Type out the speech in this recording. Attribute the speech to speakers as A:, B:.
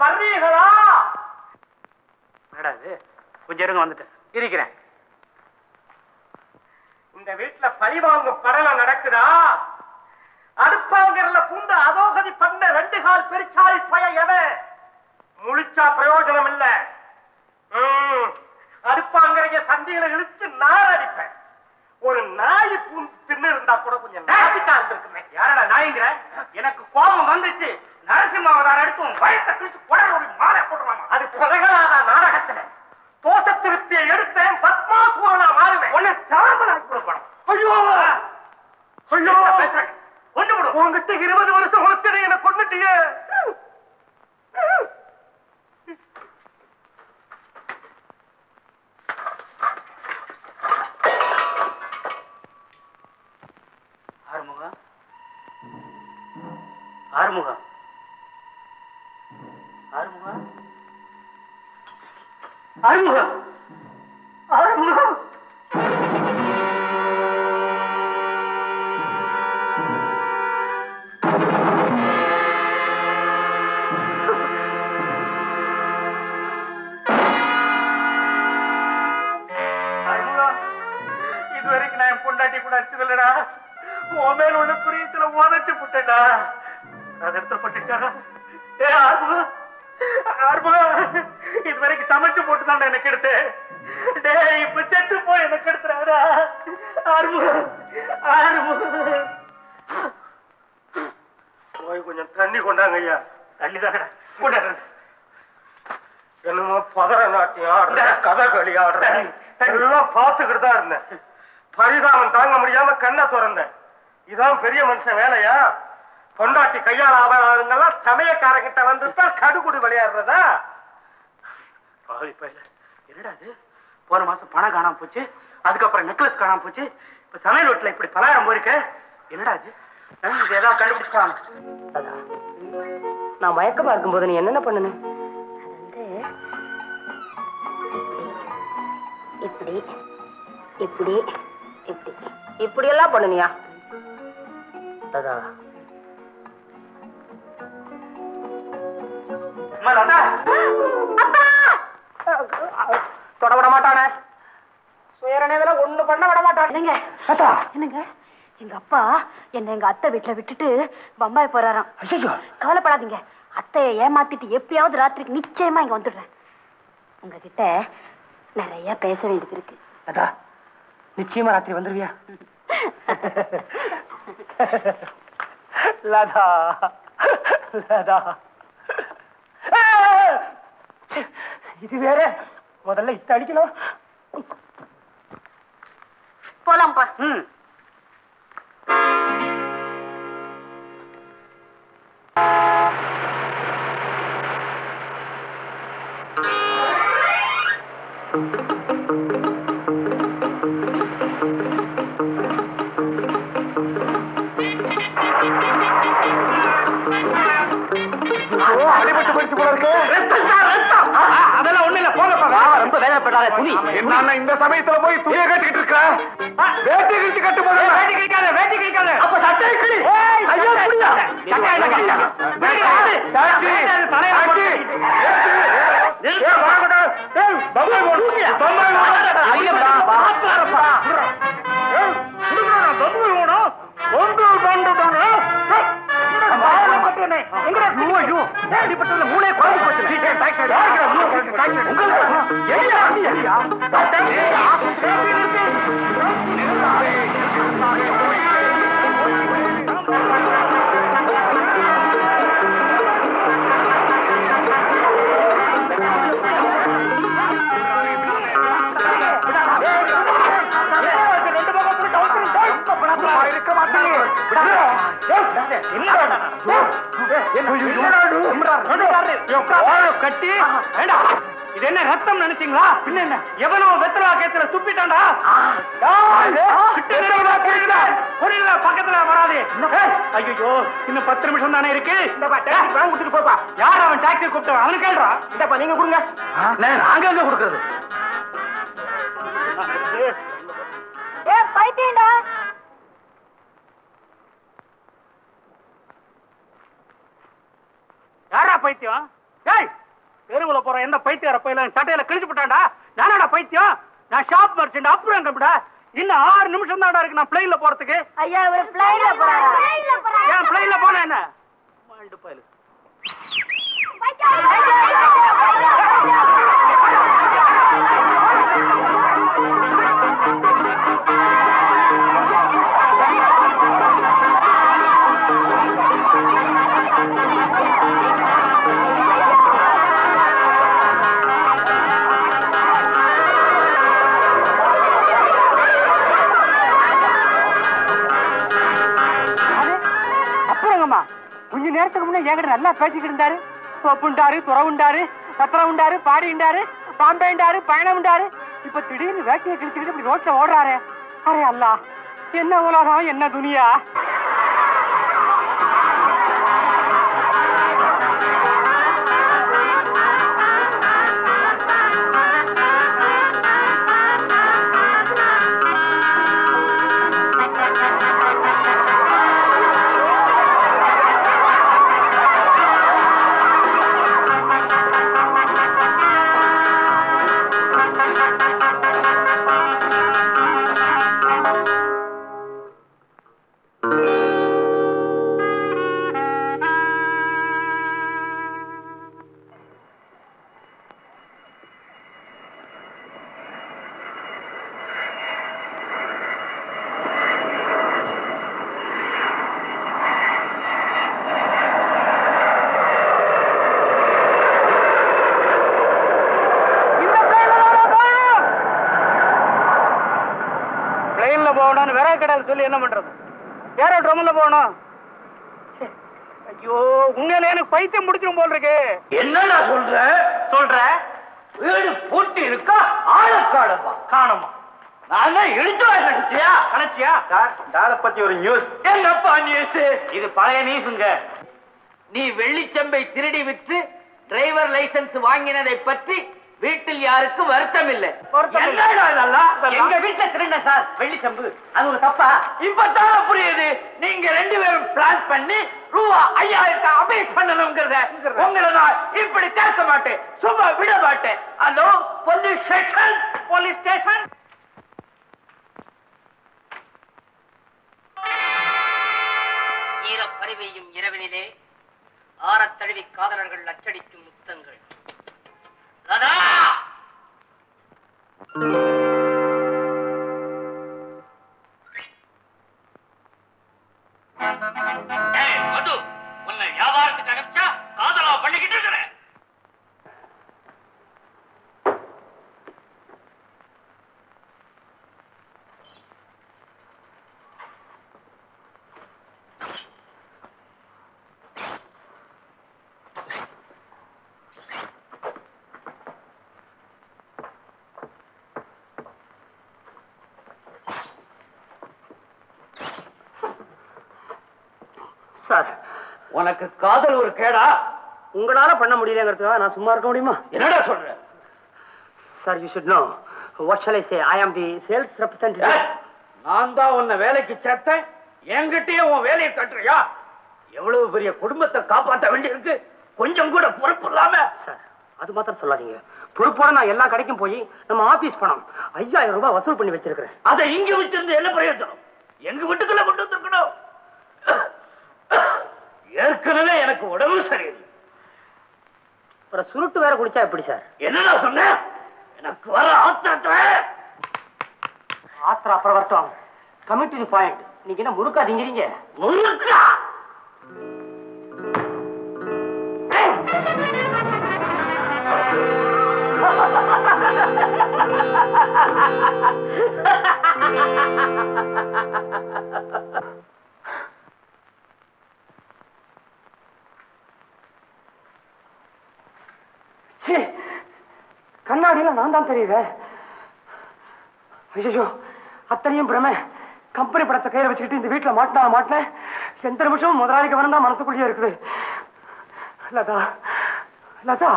A: வர்றீங்களா
B: என்னடா இது? கொஞ்சம் இருங்க வந்துட்டேன். இருக்கிறேன்.
A: இந்த வீட்டுல பழிவாங்கும் படலம் நடக்குதா? அடுப்பாங்கறல புண்டு அதோகதி பண்ண ரெண்டு கால் பெருச்சாளி பய எவன் முழிச்சா பிரயோஜனம் இல்ல. ம், அடுப்பாங்கரைய சந்தியில இழுத்து நார் அடிப்பேன். ஒரு நாய் பூந்து தின்னு இருந்தா கூட கொஞ்சம் நாசிக்கா இருந்திருக்குமே.
B: யாரடா நாய்ங்கிற? எனக்கு கோபம் வந்துச்சு. நரசிம்மாவதார் எடுத்து வயத்தை பிடிச்சு குடல் ஒரு மாலை போட்டுருவாங்க.
A: அது பிரகலாத நாடகத்துல. தோச திருப்தியை எடுத்தேன் பத்மாசூரனா மாறுவேன்.
B: ஒன்னு சாம்பலாக்கி
A: ஐயோ! ஐயோ!
B: பேசுறேன். கொண்டு விடும்
A: உங்ககிட்ட இருபது வருஷம் வச்சதை என்ன
B: ஆறுமுகம் ஆறுமுகம்? ஆறுமுகம் ஆறுமுகம் ஆறுமுகம்
A: அருமுகம், இதுவரைக்கும் நான் என் பொண்டாட்டி கூட அடிச்சதில்லடா உன் மேல உள்ள புரியத்துல உதச்சு புட்டேடா அது இடத்துல பட்டுச்சாடா ஏ ஆறுமுகம் ஆறுமுகம் இதுவரைக்கும் சமைச்சு போட்டு தான் எனக்கு எடுத்து. டேய் இப்ப செத்து போய் எனக்கு எடுத்துறாடா ஆறுமுகம் ஆறுமுகம். போய் கொஞ்சம் தண்ணி கொண்டாங்க ஐயா.
B: தாங்கடா. கொண்டாடுறேன்.
A: என்னமோ பதற நாட்டியம் ஆடுற கதகளி ஆடுற. எல்லாம் பார்த்துக்கிட்டு தான் இருந்தேன். பரிதாபம் தாங்க முடியாம கண்ணை திறந்தேன். இதான் பெரிய மனுஷன் வேலையா? பொண்டாட்டி கையால் ஆவாதவங்கெல்லாம் சமயக்காரங்கிட்ட வந்துட்டா கடுகுடு விளையாடுறதா?
B: பாவி பையல என்னடா இது? போன மாசம் பணம் காணாம போச்சு அதுக்கப்புறம் நெக்லஸ் காணாம போச்சு இப்ப சமையல் வீட்டுல இப்படி பலாயிரம் போயிருக்க? என்னடா இது? ஆ, இது ஏதாவது கண்டுபிடிச்சாங்க
C: நான் மயக்கமா இருக்கும்போது நீ என்னென்ன பண்ணுன?
D: அது வந்து இப்படி இப்படி இப்படி
C: இப்படி. எல்லாம் பண்ணுனியா? லதா
B: அம்மா, லதா.
C: தொட விட மாட்டானே. சுயரணையில ஒண்ணு பண்ண விட மாட்டான்.
D: என்னங்க? என்னங்க? எங்க அப்பா என்ன எங்க அத்தை வீட்டுல விட்டுட்டு பம்பாய் போறாராம். கவலைப்படாதீங்க. அத்தையை ஏமாத்திட்டு எப்படியாவது ராத்திரிக்கு நிச்சயமா இங்க வந்துடுறேன். உங்ககிட்ட நிறைய பேச வேண்டியது இருக்கு.
C: லதா நிச்சயமா ராத்திரி வந்துருவியா? லதா. லதா. இது வேற. முதல்ல இத்த அடிக்கணும்.
D: போலாம்ப்பா.
B: ம்.
A: அடிபட்டு போயிடுச்சு போல இருக்கு
B: ஆ, அதெல்லாம் ஒண்ணு இல்ல போங்கப்பா
C: வேதனைப்படாத துணி.
A: என்ன இந்த சமயத்துல போய் துணியை கட்டிக்கிட்டு இருக்க? வேட்டி கிழிச்சு கட்டு போதும்
B: வேட்டி கிழிக்காத வேட்டி கிழிக்காத.
C: அப்ப சட்டை கிளி
A: ஐயோ, புரியா?
B: சட்டை.
A: டாக்ஸி, டாக்ஸி, வாங்கடா. ஏய், பம்பாய் போடு. பம்பாய் போடு.
B: ஐயப்பா.
A: ஏய், பம்பாய் என்னடா வாயில கட்டுனே? எங்கடா ஐயோ, அடிபட்டதுல குழம்பு டாக்ஸி, மூளை குழம்பு? டாக்ஸி, உங்களுக்கு. எங்கடா வண்டி, எங்கயா? டாக்ஸி, டாக்ஸி, நிறுத்து.
B: கட்டி. இது என்ன ரத்தம் நினைச்சீங்களா? பின்ன என்ன? எவனோ வெத்தலா கேத்துல துப்பிட்டான்டா? பக்கத்துல வராது. ஐயோ இன்னும் பத்து நிமிஷம் தானே இருக்கு.
A: கொடுத்துட்டு போப்பா.
B: யார் அவன் டாக்ஸி கூப்பிட்டு? அவனு கேள்றா
A: இந்தப்பா நீங்க கொடுங்க.
B: நாங்க எங்க கொடுக்கறது?
D: ஏ பைத்தியண்டா
B: யாரா பைத்தியம்? ஏய் தெருவுல போற எந்த பைத்தியார பையில சட்டையில கிழிச்சு போட்டான்டா. நானடா பைத்தியம்? நான் ஷாப் மர்ச்சன்ட் அப்புறம் கம்பிடா இன்னும் ஆறு நிமிஷம் தான்டா இருக்கு நான் பிளைன்ல போறதுக்கு.
D: ஐயா பிளைன்ல போறாரா.
B: ஏன் பிளைன்ல போன என்ன? மாண்டு. நல்லா பேசிக்கிட்டு இருந்தாரு. தொப்புண்டாரு துறவுண்டாரு பத்திரம் உண்டாரு பாடி உண்டாரு பாம்பே உண்டாரு பயணம் உண்டாரு. இப்ப திடீர்னு வேட்டையை கிழிச்சுக்கிட்டு இப்படி ரோட்ல ஓடுறாரு. அரே அல்லா என்ன உலகம் என்ன துனியா? விறகு கடையில் சொல்லி என்ன பண்றது? வேற ட்ரம்ல போகணும். ஐயோ உண்மையில எனக்கு பைத்தியம் முடிச்சிடும் போல் இருக்கு.
E: என்னடா சொல்ற? சொல்ற? வீடு பூட்டி இருக்கா? ஆழக்காடப்பா காணுமா. நான் இடிச்சு நினைச்சியா
B: கணச்சியா?
E: சார் டால பத்தி ஒரு நியூஸ் என்னப்பா நியூஸ் இது பழைய நியூஸுங்க
C: நீ வெள்ளிச்செம்பை திருடி விற்று டிரைவர் லைசென்ஸ் வாங்கினதை பற்றி வீட்டில் யாருக்கும் வருத்தம் இல்லை எங்க வீட்டுல திருடின சார். வெள்ளி செம்பு. அது ஒரு தப்பா?
E: இப்பதான புரியுது. நீங்க ரெண்டு பேரும் பிளான் பண்ணி ரூபா ஐயாயிரத்தை அபேஸ் பண்ணணுங்கிறத உங்களை நான் இப்படி கேட்க மாட்டேன். சும்மா விட மாட்டேன். Hello police station
B: police station
C: ஈரப்பறி பெய்யும் இரவினிலே ஆறத் தழுவி காதலர்கள் அச்சடிக்கும் முத்தங்கள். ராதா!
E: ஏய் உனக்கு காதல் ஒரு கேடா?
B: உங்களால பண்ண முடியலங்கிறதுக்காக நான் சும்மா இருக்க முடியுமா?
E: என்னடா சொல்ற?
B: Sir you should know what shall I say I am the sales representative
E: நான் தான் உன்னை வேலைக்கு சேர்த்தேன். என்கிட்டயே உன் வேலையை கட்டுறியா? எவ்வளவு பெரிய குடும்பத்தை காப்பாற்ற வேண்டியிருக்கு. கொஞ்சம் கூட பொறுப்பு இல்லாம.
B: சார் அது மாத்திரம் சொல்லாதீங்க. பொறுப்போட நான் எல்லா கடைக்கும் போய் நம்ம ஆபீஸ் பணம் ஐயாயிரம் ரூபாய் வசூல் பண்ணி வச்சிருக்கிறேன்.
E: அதை இங்க வச்சிருந்து என்ன பிரயோஜனம்? எங்க வீட்டுக்குள்ள கொண்டு வந்திருக்கணும்? ஏற்கனவே எனக்கு உடம்பு சரியில்லை.
B: ஒரு சுருட்டு வேற குடிச்சா எப்படி சார்?
E: என்னடா சொன்ன? எனக்கு வர ஆத்திரத்தை.
B: ஆத்திரம் அப்புறம் வரட்டும் கமிட்டி பாயிண்ட் நீங்க என்ன முறுக்காதீங்கிறீங்க
E: முறுக்கா?
B: சீ, கண்ணாடியில நான் தான் தெரியுது. ஐயோ அத்தனையும் பிரமை கம்பெனி படத்தை கையில வச்சுக்கிட்டு இந்த வீட்டுல மாட்டினா? மாட்டினேன் எந்த நிமிஷமும் முதலாளிக்கு வேணும் தான் மனசுக்குள்ளேயே இருக்குது. லதா லதா